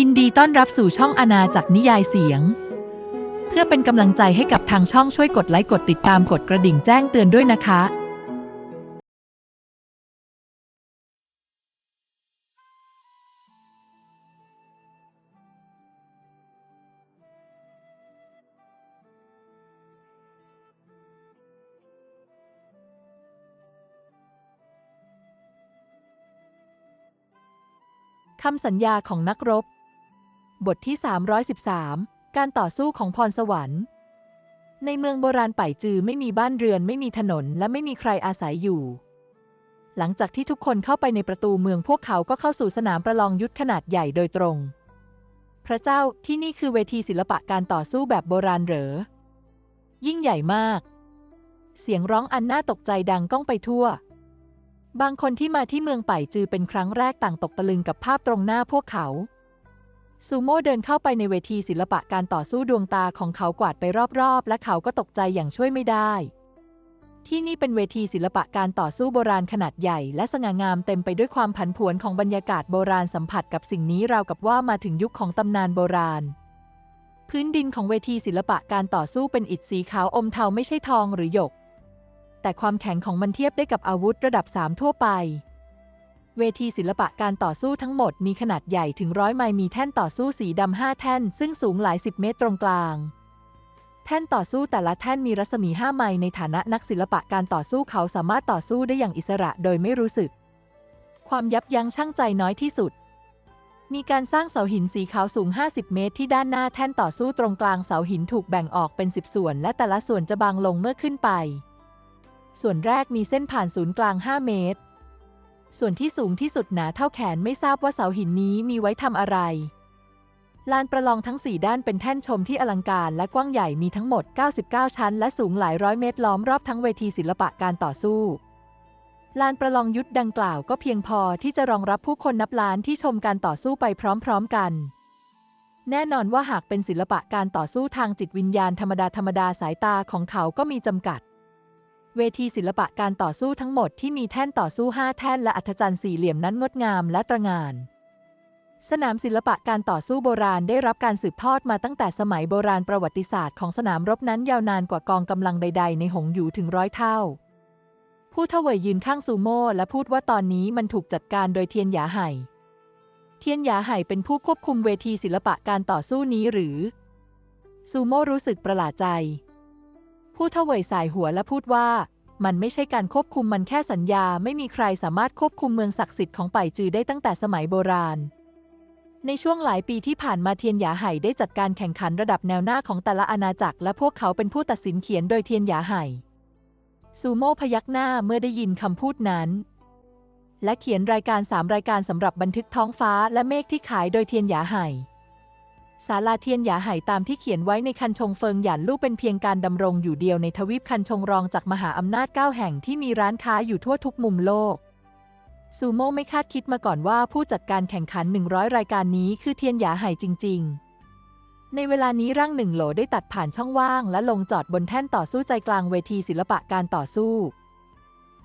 ยินดีต้อนรับสู่ช่องอาณาจักรนิยายเสียง เพื่อเป็นกำลังใจให้กับทางช่องช่วยกดไลค์กดติดตามกดกระดิ่งแจ้งเตือนด้วยนะคะ คำสัญญาของนักรบ บทที่ 313 การต่อสู้ของพรสวรรค์ ในเมืองโบราณป่ายจือไม่มีบ้านเรือนไม่มีถนนและไม่มีใครอาศัยอยู่ หลังจากที่ทุกคนเข้าไปในประตูเมืองพวกเขาก็เข้าสู่สนามประลองยุทธขนาดใหญ่โดยตรง พระเจ้าที่นี่คือเวทีศิลปะการต่อสู้แบบโบราณเหรอ ยิ่งใหญ่มาก เสียงร้องอันน่าตกใจดังก้องไปทั่ว บางคนที่มาที่เมืองป่ายจือเป็นครั้งแรกต่างตกตะลึงกับภาพตรงหน้าพวกเขา ซูโม่เดินเข้าไปในเวทีศิลปะการต่อสู้ดวงตาของเขากวาดไปรอบๆ และเขาก็ตกใจอย่างช่วยไม่ได้ ที่นี่เป็นเวทีศิลปะการต่อสู้โบราณขนาดใหญ่ และสง่างามเต็มไปด้วยความผันผวนของบรรยากาศโบราณสัมผัสกับสิ่งนี้ราวกับว่ามาถึงยุคของตำนานโบราณ พื้นดินของเวทีศิลปะการต่อสู้เป็นอิฐสีขาวอมเทาไม่ใช่ทองหรือหยก แต่ความแข็งของมันเทียบได้กับอาวุธระดับ3ทั่วไป เวทีศิลปะการต่อสู้ทั้งหมดมีขนาดใหญ่ถึงร้อยไมล์มีแท่นต่อสู้สีดำห้าแท่น ซึ่งสูงหลายสิบเมตรตรงกลาง แท่นต่อสู้แต่ละแท่นมีรัศมี5ไมล์ในฐานะนักศิลปะการต่อสู้เขาสามารถต่อสู้ได้อย่างอิสระโดยไม่รู้สึก ความยับยั้งชั่งใจน้อยที่สุด มีการสร้างเสาหินสีขาวสูง 50 เมตร ที่ด้านหน้าแท่นต่อสู้ตรงกลางเสาหินถูกแบ่งออกเป็น 10 ส่วน และแต่ละส่วนจะบางลงเมื่อขึ้นไป ส่วนแรกมีเส้นผ่านศูนย์กลาง 5 เมตร ส่วนที่สูงที่สุดหนาเท่าแขนไม่ทราบว่าเสาหินนี้มีไว้ทำอะไร ลานประลองทั้ง 4 ด้านเป็นแท่นชมที่อลังการและกว้างใหญ่มีทั้งหมด 99 ชั้น และสูงหลายร้อยเมตรล้อมรอบทั้งเวทีศิลปะการต่อสู้ ลานประลองยุทธดังกล่าวก็เพียงพอที่จะรองรับผู้คนนับล้านที่ชมการต่อสู้ไปพร้อมๆกันแน่นอนว่าหากเป็นศิลปะการต่อสู้ทางจิตวิญญาณธรรมดาธรรมดาสายตาของเขาก็มีจำกัด เวทีศิลปะการต่อสู้ทั้งหมดที่มีแท่นต่อสู้ 5 แท่นและอัฐจันทร์สี่เหลี่ยมนั้นงดงามและตระหง่าน สนามศิลปะการต่อสู้โบราณได้รับการสืบทอดมาตั้งแต่สมัยโบราณประวัติศาสตร์ของสนามรบนั้นยาวนานกว่ากองกำลังใด ๆ ในหงอยู่ถึงร้อยเท่า ผู้เถวยยืนข้างซูโม่และพูดว่าตอนนี้มันถูกจัดการโดยเทียนหยาไห่ เทียนหยาไห่เป็นผู้ควบคุมเวทีศิลปะการต่อสู้นี้หรือ ซูโม่รู้สึกประหลาดใจ ผู้เถวยสายหัวและพูดว่า มันไม่ใช่การควบคุมมันแค่สัญญา ไม่มีใครสามารถควบคุมเมืองศักดิ์สิทธิ์ของป่ายจือได้ตั้งแต่สมัยโบราณ ในช่วงหลายปีที่ผ่านมาเทียนหยาไห่ได้จัดการแข่งขันระดับแนวหน้าของแต่ละอาณาจักร และพวกเขาเป็นผู้ตัดสินเขียนโดยเทียนหยาไห่ซูโม่พยักหน้าเมื่อได้ยินคำพูดนั้น และเขียนรายการสามรายการสำหรับบันทึกท้องฟ้าและเมฆที่ขายโดยเทียนหยาไห่ ศาลาเทียนหยาไห่ตามที่เขียนไว้ในคันชงเฟิงหยันลู่เป็นเพียงการดำรงอยู่เดียวในทวีปคันชงรองจากมหาอำนาจเก้าแห่งที่มีร้านค้าอยู่ทั่วทุกมุมโลก ซูโม่ไม่คาดคิดมาก่อนว่าผู้จัดการแข่งขัน 100 รายการนี้คือเทียนหยาไห่จริง ๆ ในเวลานี้ร่างหนึ่งโหลได้ตัดผ่านช่องว่าง และลงจอดบนแท่นต่อสู้ใจกลางเวทีศิลปะการต่อสู้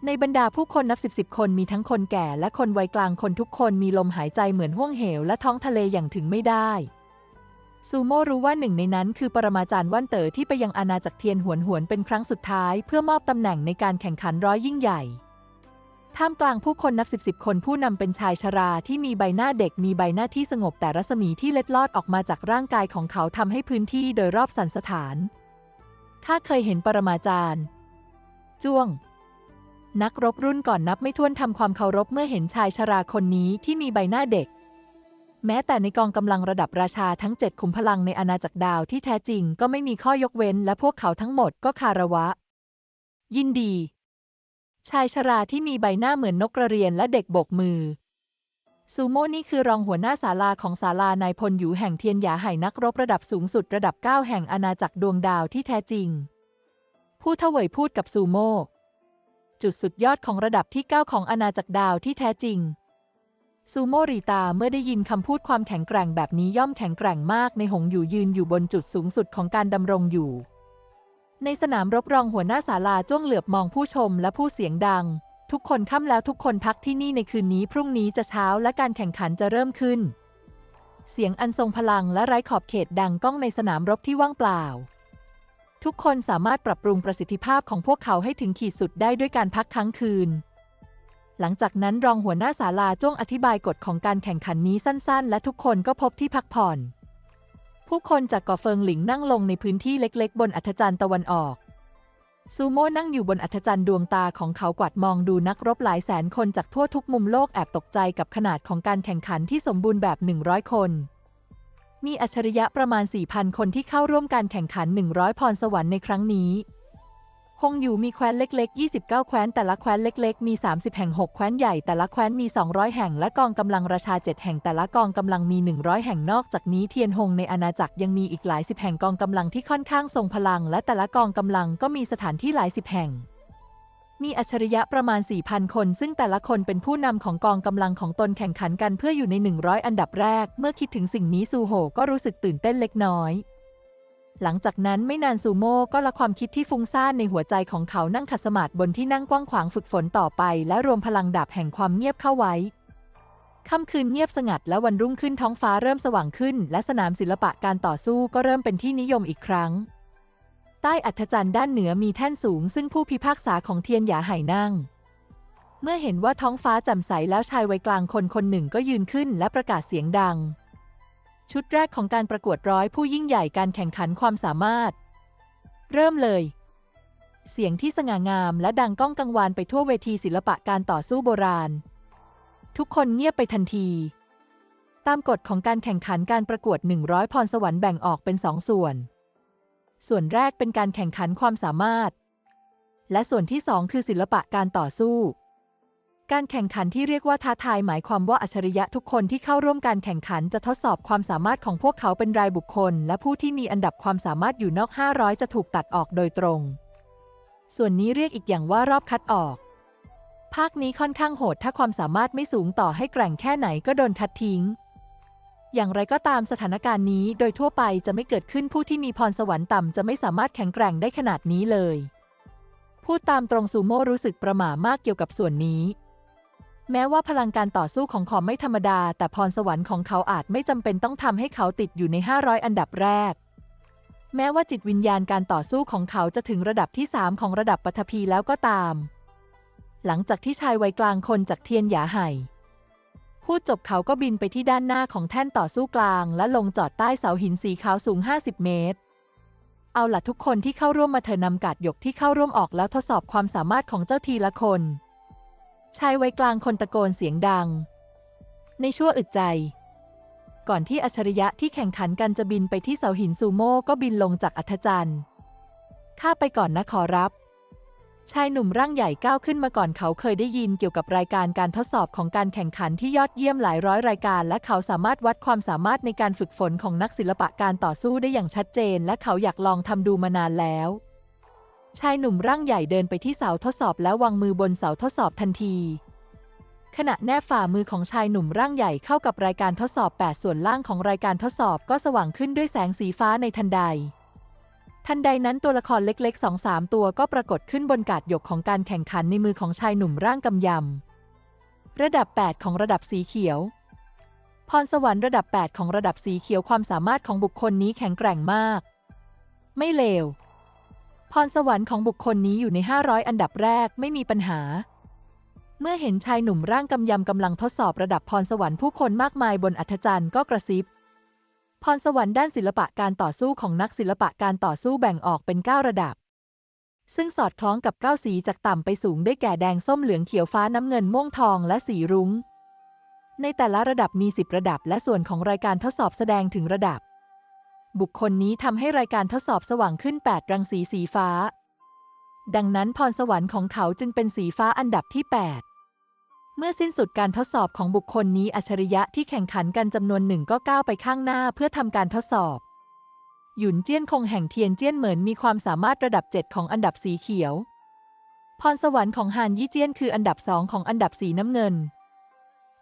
ในบรรดาผู้คนนับสิบสิบคนมีทั้งคนแก่และคนวัยกลางคนทุกคนมีลมหายใจเหมือนห้วงเหวและท้องทะเลอย่างถึงไม่ได้ ซูโม่รู้ว่าหนึ่งในนั้นคือปรมาจารย์ว่านเต๋อที่ไปยังอาณาจักรเทียนหวนหวนเป็นครั้งสุดท้าย เพื่อมอบตำแหน่งในการแข่งขันร้อยยิ่งใหญ่ ท่ามกลางผู้คนนับสิบสิบคนผู้นำเป็นชายชราที่มีใบหน้าเด็กมีใบหน้าที่สงบแต่รัศมีที่เล็ดลอดออกมาจากร่างกายของเขาทำให้พื้นที่โดยรอบสันสถานข้าเคยเห็นปรมาจารย์ จ้วง นักรบรุ่นก่อนนับไม่ถ้วนทำความเคารพเมื่อเห็นชายชราคนนี้ที่มีใบหน้าเด็ก แม้แต่ในกองกำลังระดับราชาทั้งเจ็ดขุมพลังในอาณาจักรดาวที่แท้จริงก็ไม่มีข้อยกเว้นและพวกเขาทั้งหมดก็คาระวะ ยินดี ชายชราที่มีใบหน้าเหมือนนกกระเรียนและเด็กโบกมือ ซูโม่นี่คือรองหัวหน้าศาลาของศาลานายพลอยู่แห่งเทียนหยาไห่นักรบระดับสูงสุดระดับ 9 แห่งอาณาจักรดวงดาวที่แท้จริง ผู้เถวยพูดกับซูโม่จุดสุดยอดของระดับที่ 9 ของอาณาจักรดาวที่แท้จริง ซูโมรีตาเมื่อได้ยินคำพูดความแข็งแกร่งแบบนี้ย่อมแข็งแกร่งมากในหงอยู่ยืนอยู่บนจุดสูงสุดของการดำรงอยู่ ในสนามรบรองหัวหน้าศาลาจ้วงเหลือบมองผู้ชมและผู้เสียงดัง ทุกคนค่ำแล้วทุกคนพักที่นี่ในคืนนี้พรุ่งนี้จะเช้าและการแข่งขันจะเริ่มขึ้น เสียงอันทรงพลังและไร้ขอบเขตดังก้องในสนามรบที่ว่างเปล่า ทุกคนสามารถปรับปรุงประสิทธิภาพของพวกเขาให้ถึงขีดสุดได้ด้วยการพักค้างคืน หลังจากนั้นรองหัวหน้าศาลาจ้องอธิบายกฎของการแข่งขันนี้สั้นๆ และทุกคนก็พบที่พักผ่อน ผู้คนจากเกาะเฟิงหลิงนั่งลงในพื้นที่เล็กๆ บนอัธจันทร์ตะวันออกซูโม่นั่งอยู่บนอัธจันทร์ดวงตาของเขากวาดมองดูนักรบหลายแสนคนจากทั่วทุกมุมโลกแอบตกใจกับขนาดของการแข่งขันที่สมบูรณ์แบบ 100 คน มีอัจฉริยะประมาณ 4,000 คนที่เข้าร่วมการแข่งขัน 100 พรสวรรค์ในครั้งนี้ ฮงอยู่มีแคว้นเล็กๆ 29 แคว้น แต่ละแคว้นเล็กๆ มี 30 แห่ง 6 แคว้นใหญ่ แต่ละแคว้นมี 200 แห่ง และกองกำลังราชา 7 แห่ง แต่ละกองกำลังมี 100 แห่ง นอกจากนี้เทียนฮงในอาณาจักรยังมีอีกหลายสิบแห่งกองกำลังที่ค่อนข้างทรงพลัง และแต่ละกองกำลังก็มีสถานที่หลายสิบแห่ง มีอัจฉริยะประมาณ 4,000 คน ซึ่งแต่ละคนเป็นผู้นำของกองกำลังของตนแข่งขันกันเพื่ออยู่ใน 100 อันดับแรก เมื่อคิดถึงสิ่งนี้ซูโฮก็รู้สึกตื่นเต้นเล็กน้อย หลังจากนั้นไม่นานซูโม่ก็ละความคิดที่ฟุ้งซ่านในหัวใจของเขานั่งขัดสมาธิบนที่นั่งกว้างขวางฝึกฝนต่อไป และรวมพลังดาบแห่งความเงียบเข้าไว้ค่ำคืนเงียบสงัดและวันรุ่งขึ้นท้องฟ้าเริ่มสว่างขึ้น และสนามศิลปะการต่อสู้ก็เริ่มเป็นที่นิยมอีกครั้ง ใต้อัฐจันทร์ด้านเหนือมีแท่นสูง ซึ่งผู้พิพากษาของเทียนหยาไห่นั่ง เมื่อเห็นว่าท้องฟ้าแจ่มใสแล้วชายวัยกลางคนคนหนึ่งก็ยืนขึ้นและประกาศเสียงดัง ชุดแรกของการประกวดร้อยผู้ยิ่งใหญ่การแข่งขันความสามารถ เริ่มเลย เสียงที่สง่างามและดังก้องกังวานไปทั่วเวทีศิลปะการต่อสู้โบราณ ทุกคนเงียบไปทันที ตามกฎของการแข่งขันการประกวด 100 พรสวรรค์แบ่งออกเป็นสองส่วน ส่วนแรกเป็นการแข่งขันความสามารถ และส่วนที่สองคือศิลปะการต่อสู้ การแข่งขันที่เรียกว่าท้าทายหมายความว่าอัจฉริยะทุกคนที่เข้าร่วมการแข่งขันจะทดสอบความสามารถของพวกเขาเป็นรายบุคคล และผู้ที่มีอันดับความสามารถอยู่นอก 500 จะถูกตัดออกโดยตรง ส่วนนี้เรียกอีกอย่างว่ารอบคัดออก ภาคนี้ค่อนข้างโหดถ้าความสามารถไม่สูงต่อให้แกร่งแค่ไหนก็โดนคัดทิ้ง อย่างไรก็ตามสถานการณ์นี้โดยทั่วไปจะไม่เกิดขึ้นผู้ที่มีพรสวรรค์ต่ำจะไม่สามารถแข็งแกร่งได้ขนาดนี้เลย พูดตามตรงซูโม่รู้สึกประหม่ามากเกี่ยวกับส่วนนี้ แม้ว่าพลังการต่อสู้ของขอมไม่ธรรมดา แต่พรสวรรค์ของเขาอาจไม่จำเป็นต้องทำให้เขาติดอยู่ใน 500 อันดับแรก แม้ว่าจิตวิญญาณการต่อสู้ของเขาจะถึงระดับที่ 3 ของระดับปฐพีแล้วก็ตาม หลังจากที่ชายวัยกลางคนจากเทียนหยาไห่พูดจบเขาก็บินไปที่ด้านหน้าของแท่นต่อสู้กลาง และลงจอดใต้เสาหินสีขาวสูง 50 เมตร เอาล่ะทุกคนที่เข้าร่วมมาเถอะนำกาดหยกที่เข้าร่วมออกแล้วทดสอบความสามารถของเจ้าทีละคน ชายวัยกลางคนตะโกนเสียงดัง ในชั่วอึดใจ ก่อนที่อัจฉริยะที่แข่งขันกันจะบินไปที่เสาหินซูโม่ก็บินลงจากอัธจันทร์ข้าไปก่อนนะขอรับ ชายหนุ่มร่างใหญ่ก้าวขึ้นมาก่อนเขาเคยได้ยินเกี่ยวกับรายการการทดสอบของการแข่งขันที่ยอดเยี่ยมหลายร้อยรายการ และเขาสามารถวัดความสามารถในการฝึกฝนของนักศิลปะการต่อสู้ได้อย่างชัดเจน และเขาอยากลองทำดูมานานแล้ว ชายหนุ่มร่างใหญ่เดินไปที่เสาทดสอบแล้ววางมือบนเสาทดสอบทันที ขณะแนบฝ่ามือของชายหนุ่มร่างใหญ่เข้ากับรายการทดสอบ 8 ส่วนล่างของรายการทดสอบก็สว่างขึ้นด้วยแสงสีฟ้าในทันใด ทันใดนั้นตัวละครเล็กๆสองสามตัวก็ปรากฏขึ้นบนกาดหยกของการแข่งขันในมือของชายหนุ่มร่างกำยำ ระดับ 8 ของระดับสีเขียว พรสวรรค์ระดับ 8 ของระดับสีเขียวความสามารถของบุคคลนี้แข็งแกร่งมาก ไม่เลว พรสวรรค์ของบุคคลนี้อยู่ใน 500 อันดับแรกไม่มีปัญหา เมื่อเห็นชายหนุ่มร่างกำยำกำลังทดสอบระดับพรสวรรค์ผู้คนมากมายบนอัธจันทร์ก็กระซิบ พรสวรรค์ด้านศิลปะการต่อสู้ของนักศิลปะการต่อสู้แบ่งออกเป็น 9 ระดับ ซึ่งสอดคล้องกับ 9 สีจากต่ำไปสูงได้แก่แดงส้มเหลืองเขียวฟ้าน้ำเงินม่วงทองและสีรุง้ง ในแต่ละระดับมี 10 ระดับ และส่วนของรายการทดสอบแสดงถึงระดับ บุคคลนี้ทำให้รายการทดสอบสว่างขึ้น 8 รังสีสีฟ้า ดังนั้นพรสวรรค์ของเขาจึงเป็นสีฟ้าอันดับที่ 8 เมื่อสิ้นสุดการทดสอบของบุคคลนี้อัจฉริยะที่แข่งขันกันจำนวนหนึ่งก็ก้าวไปข้างหน้าเพื่อทำการทดสอบ หยุนเจี้ยนคงแห่งเทียนเจี้ยนเหมินมีความสามารถระดับ 7 ของอันดับสีเขียว พรสวรรค์ของฮานยี่เจี้ยนคืออันดับสองของอันดับสีน้ำเงิน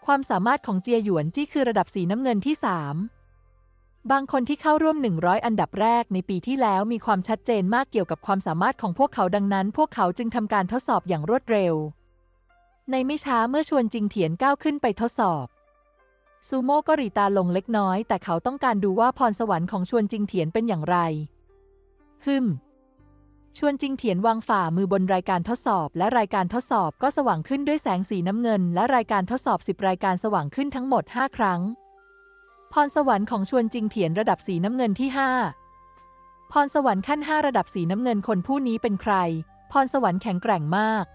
ความสามารถของเจียหยวนจี้คือระดับสีน้ำเงินที่3 บางคนที่เข้าร่วม 100 อันดับแรกในปีที่แล้วมีความชัดเจนมากเกี่ยวกับความสามารถของพวกเขาดังนั้น พวกเขาจึงทำการทดสอบอย่างรวดเร็ว ในไม่ช้าเมื่อชวนจิงเถียนก้าวขึ้นไปทดสอบซูโม่ก็หรีตาลงเล็กน้อย แต่เขาต้องการดูว่าพรสวรรค์ของชวนจิงเถียนเป็นอย่างไร ฮึม ชวนจิงเถียนวางฝ่ามือบนรายการทดสอบ และรายการทดสอบก็สว่างขึ้นด้วยแสงสีน้ำเงิน และรายการทดสอบ 10 รายการสว่างขึ้นทั้งหมด 5 ครั้ง พรสวรรค์ของชวนจิงเถียนระดับสีน้ำเงินที่ 5 พรสวรรค์ขั้น 5 ระดับสีน้ำเงินคนผู้นี้เป็นใคร พรสวรรค์แข็งแกร่งมาก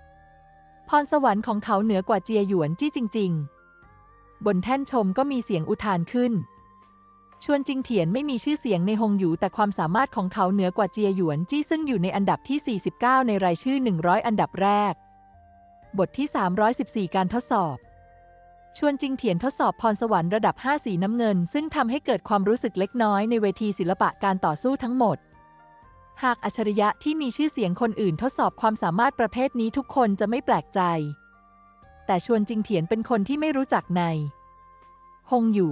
พรสวรรค์ของเขาเหนือกว่าเจียหยวนจี้จริง ๆ บนแท่นชมก็มีเสียงอุทานขึ้น ชวนจิงเถียนไม่มีชื่อเสียงในฮงหยูแต่ความสามารถของเขาเหนือกว่าเจียหยวนจี้ซึ่งอยู่ในอันดับที่ 49 ในรายชื่อ 100 อันดับแรก บทที่ 314 การทดสอบ ชวนจิงเถียนทดสอบพรสวรรค์ระดับ 5 สีน้ำเงิน ซึ่งทำให้เกิดความรู้สึกเล็กน้อยในเวทีศิลปะการต่อสู้ทั้งหมด หากอัจฉริยะที่มีชื่อเสียงคนอื่นทดสอบความสามารถประเภทนี้ทุกคนจะไม่แปลกใจ แต่ชวนจิงเถียนเป็นคนที่ไม่รู้จักในฮงหยู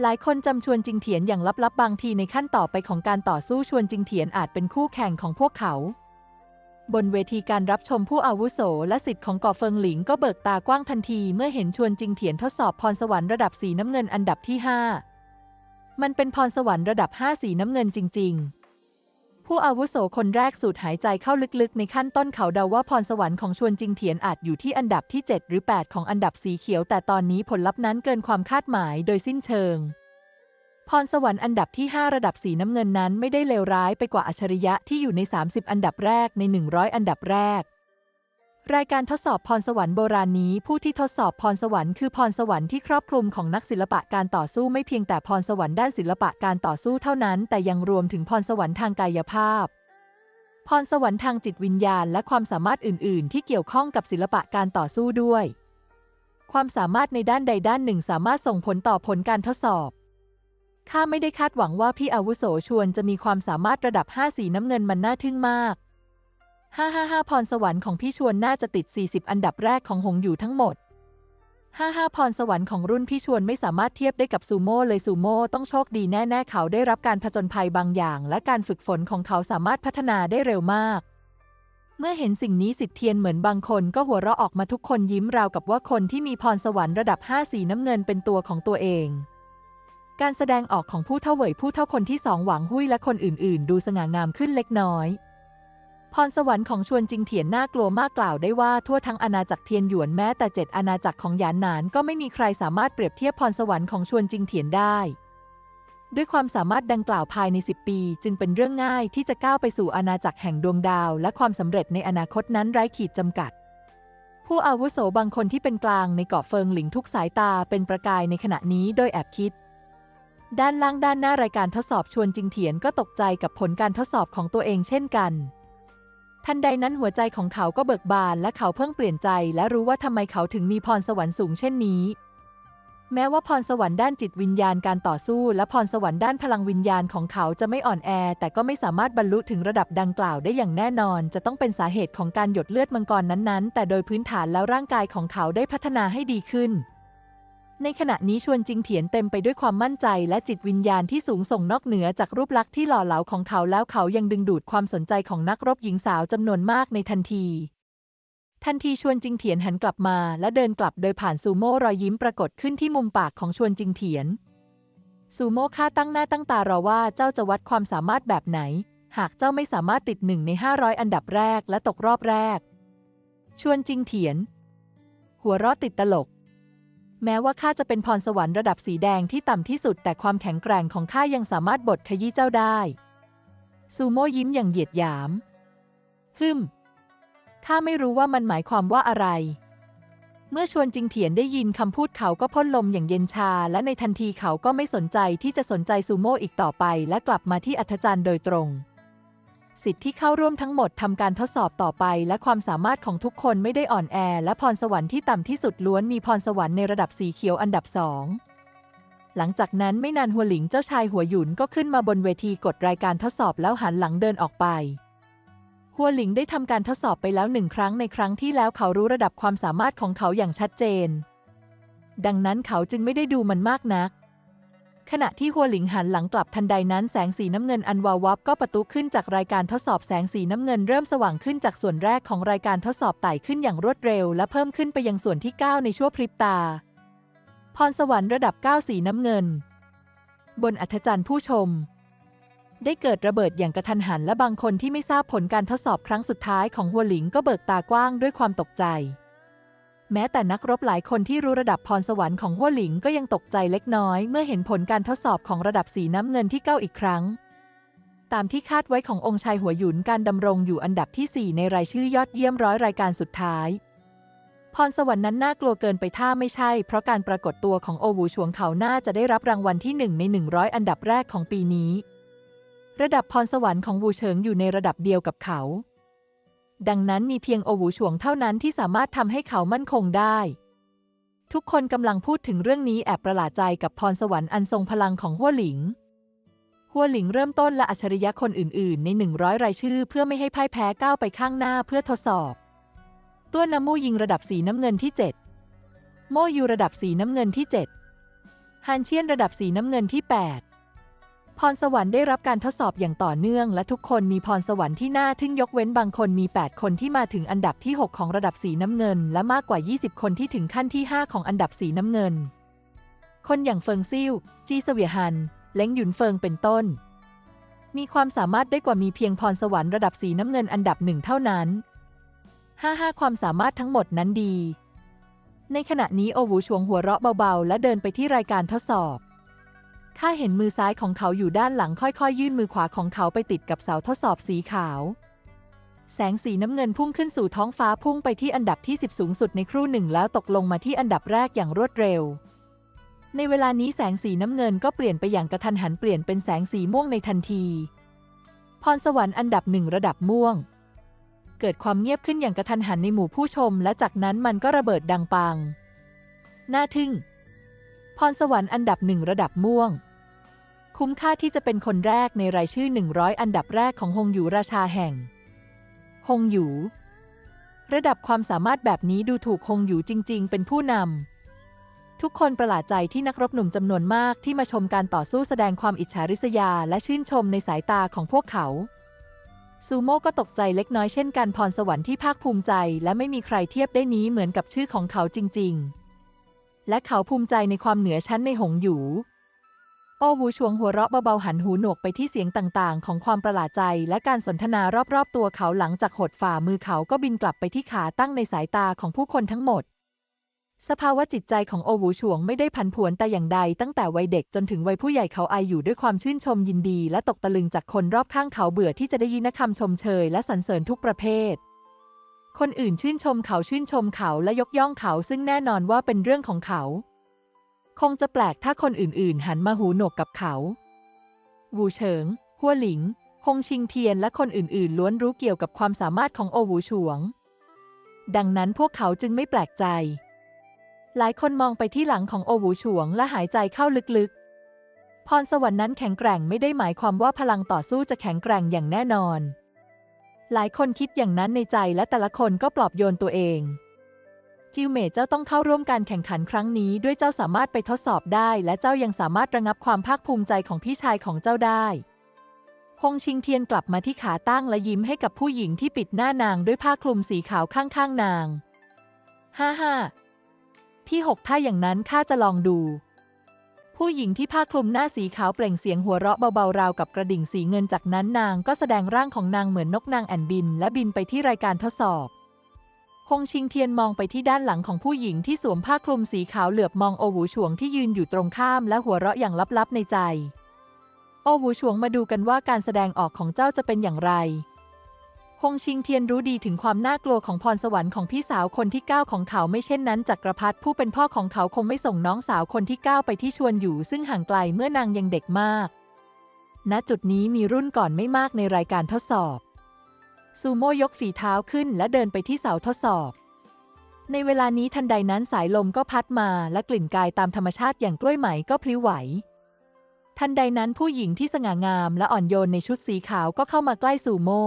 หลายคนจำชวนจิงเถียนอย่างลับๆบางทีในขั้นต่อไปของการต่อสู้ชวนจิงเถียนอาจเป็นคู่แข่งของพวกเขา บนเวทีการรับชมผู้อาวุโสและสิทธิ์ของก่อเฟิงหลิงก็เบิกตากว้างทันทีเมื่อเห็นชวนจิงเถียนทดสอบพรสวรรค์ระดับสีน้ำเงินอันดับที่ 5 มันเป็นพรสวรรค์ระดับ 5 สีน้ำเงินจริง ๆ ผู้อาวุโสคนแรกสูดหายใจเข้าลึกๆ ในขั้นต้นเขาเดาว่าพรสวรรค์ของชวนจิงเถียนอาจอยู่ที่อันดับที่ 7 หรือ 8 ของอันดับสีเขียว แต่ตอนนี้ผลลัพธ์นั้นเกินความคาดหมายโดยสิ้นเชิง พรสวรรค์อันดับที่ 5 ระดับสีน้ำเงินนั้นไม่ได้เลวร้ายไปกว่าอัจฉริยะที่อยู่ใน 30 อันดับแรกใน 100 อันดับแรก รายการทดสอบพรสวรรค์โบราณนี้ ผู้ที่ทดสอบพรสวรรค์คือพรสวรรค์ที่ครอบคลุมของนักศิลปะการต่อสู้ไม่เพียงแต่พรสวรรค์ด้านศิลปะการต่อสู้เท่านั้น แต่ยังรวมถึงพรสวรรค์ทางกายภาพ พรสวรรค์ทางจิตวิญญาณ และความสามารถอื่น ๆ ที่เกี่ยวข้องกับศิลปะการต่อสู้ด้วย ความสามารถในด้านใดด้านหนึ่ง สามารถส่งผลต่อผลการทดสอบ ข้าไม่ได้คาดหวังว่าพี่อาวุโสชวนจะมีความสามารถระดับ5สีน้ำเงินมันน่าทึ่งมาก555พรสวรรค์ของพี่ชวนน่าจะติด 40 อันดับแรกของหงอยู่ทั้งหมด55พรสวรรค์ของรุ่นพี่ชวนไม่สามารถเทียบได้กับซูโม่เลยซูโม่ต้องโชคดีแน่ๆเขาได้รับการผจญภัยบางอย่าง และการฝึกฝนของเขาสามารถพัฒนาได้เร็วมาก เมื่อเห็นสิ่งนี้สิทธิ์เทียนเหมือนบางคนก็หัวเราะออกมาทุกคนยิ้มราวกับว่าคนที่มีพรสวรรค์ระดับ5สีน้ำเงินเป็นตัวของตัวเอง การแสดงออกของผู้เท่าเหวยผู้เท่าคนที่สองหวังหุ้ยและคนอื่น ๆ ดูสง่างามขึ้นเล็กน้อย พรสวรรค์ของชวนจิงเถียนน่ากลัวมากกล่าวได้ว่าทั่วทั้งอาณาจักรเทียนหยวนแม้แต่เจ็ดอาณาจักรของหยานหนานก็ไม่มีใครสามารถเปรียบเทียบพรสวรรค์ของชวนจิงเถียนได้ ด้วยความสามารถดังกล่าวภายใน 10 ปี จึงเป็นเรื่องง่ายที่จะก้าวไปสู่อาณาจักรแห่งดวงดาว และความสำเร็จในอนาคตนั้นไร้ขีดจำกัดผู้อาวุโสบางคนที่เป็นกลางในเกาะเฟิงหลิงทุกสายตาเป็นประกายในขณะนี้โดยแอบคิด ด้านล่างด้านหน้ารายการทดสอบชวนจิงเถียนก็ตกใจกับผลการทดสอบของตัวเองเช่นกัน ทันใดนั้นหัวใจของเขาก็เบิกบานและเขาเพิ่งเปลี่ยนใจและรู้ว่าทำไมเขาถึงมีพรสวรรค์สูงเช่นนี้ แม้ว่าพรสวรรค์ด้านจิตวิญญาณการต่อสู้และพรสวรรค์ด้านพลังวิญญาณของเขาจะไม่อ่อนแอ แต่ก็ไม่สามารถบรรลุถึงระดับดังกล่าวได้อย่างแน่นอน จะต้องเป็นสาเหตุของการหยดเลือดมังกรนั้นๆ แต่โดยพื้นฐานแล้วร่างกายของเขาได้พัฒนาให้ดีขึ้น ในขณะนี้ชวนจิงเถียนเต็มไปด้วยความมั่นใจและจิตวิญญาณที่สูงส่งนอกเหนือจากรูปลักษณ์ที่หล่อเหลาของเขาแล้วเขายังดึงดูดความสนใจของนักรบหญิงสาวจำนวนมากในทันที ทันทีชวนจิงเถียนหันกลับมาและเดินกลับโดยผ่านซูโม่รอยยิ้มปรากฏขึ้นที่มุมปากของชวนจิงเถียน ซูโม่ข้าตั้งหน้าตั้งตารอว่าเจ้าจะวัดความสามารถแบบไหน หากเจ้าไม่สามารถติดหนึ่งใน 500 อันดับแรกและตกรอบแรก ชวนจิงเถียน หัวเราะติดตลก แม้ว่าข้าจะเป็นพรสวรรค์ระดับสีแดงที่ต่ำที่สุด แต่ความแข็งแกร่งของข้ายังสามารถบดขยี้เจ้าได้ซูโม่ยิ้มอย่างเหยียดหยาม ฮึมข้าไม่รู้ว่ามันหมายความว่าอะไร เมื่อชวนจิงเถียนได้ยินคำพูดเขาก็พ่นลมอย่างเย็นชา และในทันทีเขาก็ไม่สนใจที่จะสนใจซูโม่อีกต่อไป และกลับมาที่อัธจันทร์โดยตรง สิทธิ์ที่เข้าร่วมทั้งหมดทำการทดสอบต่อไป และความสามารถของทุกคนไม่ได้อ่อนแอ และพรสวรรค์ที่ต่ำที่สุดล้วนมีพรสวรรค์ในระดับสีเขียวอันดับสองหลังจากนั้นไม่นานหัวหลิงเจ้าชายหัวหยุนก็ขึ้นมาบนเวทีกดรายการทดสอบแล้วหันหลังเดินออกไป หัวหลิงได้ทำการทดสอบไปแล้วหนึ่งครั้งในครั้งที่แล้วเขารู้ระดับความสามารถของเขาอย่างชัดเจน ดังนั้นเขาจึงไม่ได้ดูมันมากนัก ขณะที่หัวหลิงหันหลังกลับทันใดนั้นแสงสีน้ำเงินอันวาววับก็ประตุขึ้นจากรายการทดสอบแสงสีน้ำเงินเริ่มสว่างขึ้นจากส่วนแรกของรายการทดสอบไต่ขึ้นอย่างรวดเร็ว และเพิ่มขึ้นไปยังส่วนที่ 9 ในชั่วพริบตา พรสวรรค์ระดับ 9 สีน้ำเงิน บนอัธจันทร์ผู้ชม ได้เกิดระเบิดอย่างกระทันหันและบางคนที่ไม่ทราบผลการทดสอบครั้งสุดท้ายของหัวหลิงก็เบิกตากว้างด้วยความตกใจ แม้แต่นักรบหลายคนที่รู้ระดับพรสวรรค์ของหัวหลิงก็ยังตกใจเล็กน้อย เมื่อเห็นผลการทดสอบของระดับสีน้ำเงินที่เก้าอีกครั้ง ตามที่คาดไว้ขององค์ชายหัวหยุนการดำรงอยู่อันดับที่ 4 ในรายชื่อยอดเยี่ยมร้อยรายการสุดท้าย พรสวรรค์นั้นน่ากลัวเกินไปถ้าไม่ใช่ เพราะการปรากฏตัวของโอวูชวงเขาน่าจะได้รับรางวัลที่1ใน100 อันดับแรกของปีนี้ ระดับพรสวรรค์ของวูเฉิงอยู่ในระดับเดียวกับเขา ดังนั้นมีเพียงโอวูชวงเท่านั้นที่สามารถทำให้เขามั่นคงได้ ทุกคนกำลังพูดถึงเรื่องนี้แอบประหลาดใจกับพรสวรรค์อันทรงพลังของหัวหลิง หัวหลิงเริ่มต้นและอัจฉริยะคนอื่น ๆ ใน 100 รายชื่อ เพื่อไม่ให้พ่ายแพ้ก้าวไปข้างหน้าเพื่อทดสอบ ตัวน้ำมูยิงระดับสีน้ำเงินที่ 7 โมยูระดับสีน้ำเงินที่ 7ฮันเชียนระดับสีน้ำเงินที่ 8 พรสวรรค์ได้รับการทดสอบอย่างต่อเนื่อง และทุกคนมีพรสวรรค์ที่น่าทึ่งยกเว้นบางคนมี 8 คนที่มาถึงอันดับที่ 6 ของระดับสีน้ำเงิน และมากกว่า 20 คนที่ถึงขั้นที่ 5 ของอันดับสีน้ำเงิน คนอย่างเฟิงซิ่วจีเสวียฮัน เล้งหยุนเฟิงเป็นต้น มีความสามารถได้กว่ามีเพียงพรสวรรค์ระดับสีน้ำเงินอันดับหนึ่งเท่านั้น 55 ความสามารถทั้งหมดนั้นดี ในขณะนี้โอวูชวงหัวเราะเบาๆ และเดินไปที่รายการทดสอบ ข้าเห็นมือซ้ายของเขาอยู่ด้านหลังค่อยๆ ยื่นมือขวาของเขาไปติดกับเสาทดสอบสีขาว แสงสีน้ำเงินพุ่งขึ้นสู่ท้องฟ้าพุ่งไปที่อันดับที่ 10 สูงสุดในครู่หนึ่งแล้วตกลงมาที่อันดับแรกอย่างรวดเร็ว ในเวลานี้แสงสีน้ำเงินก็เปลี่ยนไปอย่างกระทันหันเปลี่ยนเป็นแสงสีม่วงในทันที พรสวรรค์อันดับหนึ่งระดับม่วง เกิดความเงียบขึ้นอย่างกระทันหันในหมู่ผู้ชม และจากนั้นมันก็ระเบิดดังปัง น่าทึ่ง พรสวรรค์อันดับหนึ่งระดับม่วง คุ้มค่าที่จะเป็นคนแรกในรายชื่อ 100 อันดับแรกของฮงหยูราชาแห่งฮงหยูระดับความสามารถแบบนี้ดูถูกฮงหยูจริง ๆ เป็นผู้นำ ทุกคนประหลาดใจที่นักรบหนุ่มจำนวนมากที่มาชมการต่อสู้แสดงความอิจฉาริษยาและชื่นชมในสายตาของพวกเขา ซูโม่ก็ตกใจเล็กน้อยเช่นกันพรสวรรค์ที่ภาคภูมิใจ และไม่มีใครเทียบได้นี้เหมือนกับชื่อของเขาจริง ๆ และเขาภูมิใจในความเหนือชั้นในหงหยู โอวูชวงหัวเราะเบาๆหันหูหนวกไปที่เสียงต่างๆ ของความประหลาดใจและการสนทนารอบๆ ตัวเขาหลังจากหดฝ่ามือเขาก็บินกลับไปที่ขาตั้งในสายตาของผู้คนทั้งหมด สภาวะจิตใจของโอวูชวงไม่ได้ผันผวนแต่อย่างใด ตั้งแต่วัยเด็กจนถึงวัยผู้ใหญ่เขาอายอยู่ด้วยความชื่นชมยินดี และตกตะลึงจากคนรอบข้างเขาเบื่อที่จะได้ยินคำชมเชยและสรรเสริญทุกประเภท คนอื่นชื่นชมเขาชื่นชมเขาและยกย่องเขาซึ่งแน่นอนว่าเป็นเรื่องของเขา คงจะแปลกถ้าคนอื่นๆ หันมาหูหนวกกับเขา วูเฉิง หัวหลิงฮงชิงเทียนและคนอื่นๆ ล้วนรู้เกี่ยวกับความสามารถของโอวูฉวง ดังนั้นพวกเขาจึงไม่แปลกใจ หลายคนมองไปที่หลังของโอวูฉวงและหายใจเข้าลึกๆ พรสวรรค์นั้นแข็งแกร่งไม่ได้หมายความว่าพลังต่อสู้จะแข็งแกร่งอย่างแน่นอน หลายคนคิดอย่างนั้นในใจและแต่ละคนก็ปลอบโยนตัวเอง จิวเมยเจ้าต้องเข้าร่วมการแข่งขันครั้งนี้ด้วยเจ้าสามารถไปทดสอบได้ และเจ้ายังสามารถระงับความภาคภูมิใจของพี่ชายของเจ้าได้ฮงชิงเทียนกลับมาที่ขาตั้งและยิ้มให้กับผู้หญิงที่ปิดหน้านางด้วยผ้าคลุมสีขาวข้างๆนาง ฮ่าฮ่าพี่หกถ้าอย่างนั้นข้าจะลองดู ผู้หญิงที่ผ้าคลุมหน้าสีขาวเปล่งเสียงหัวเราะเบาๆราวกับกระดิ่งสีเงินจากนั้นนางก็แสดงร่างของนางเหมือนนกนางแอ่นบิน และบินไปที่รายการทดสอบฮงชิงเทียนมองไปที่ด้านหลังของผู้หญิงที่สวมผ้าคลุมสีขาวเหลือบมองโอหูฉวงที่ยืนอยู่ตรงข้ามและหัวเราะอย่างลับๆในใจ โอหูฉวงมาดูกันว่าการแสดงออกของเจ้าจะเป็นอย่างไร ฮงชิงเทียนรู้ดีถึงความน่ากลัวของพรสวรรค์ของพี่สาวคนที่เก้าของเขาไม่เช่นนั้นจักรพรรดิผู้เป็นพ่อของเขาคงไม่ส่งน้องสาวคนที่เก้าไปที่ชวนอยู่ ซึ่งห่างไกลเมื่อนางยังเด็กมาก ณจุดนี้มีรุ่นก่อนไม่มากในรายการทดสอบ ซูโม่ยกฝีเท้าขึ้นและเดินไปที่เสาทดสอบ ในเวลานี้ทันใดนั้นสายลมก็พัดมาและกลิ่นกายตามธรรมชาติอย่างกล้วยไหมก็พลิ้วไหวทันใดนั้นผู้หญิงที่สง่างามและอ่อนโยนในชุดสีขาวก็เข้ามาใกล้ซูโม่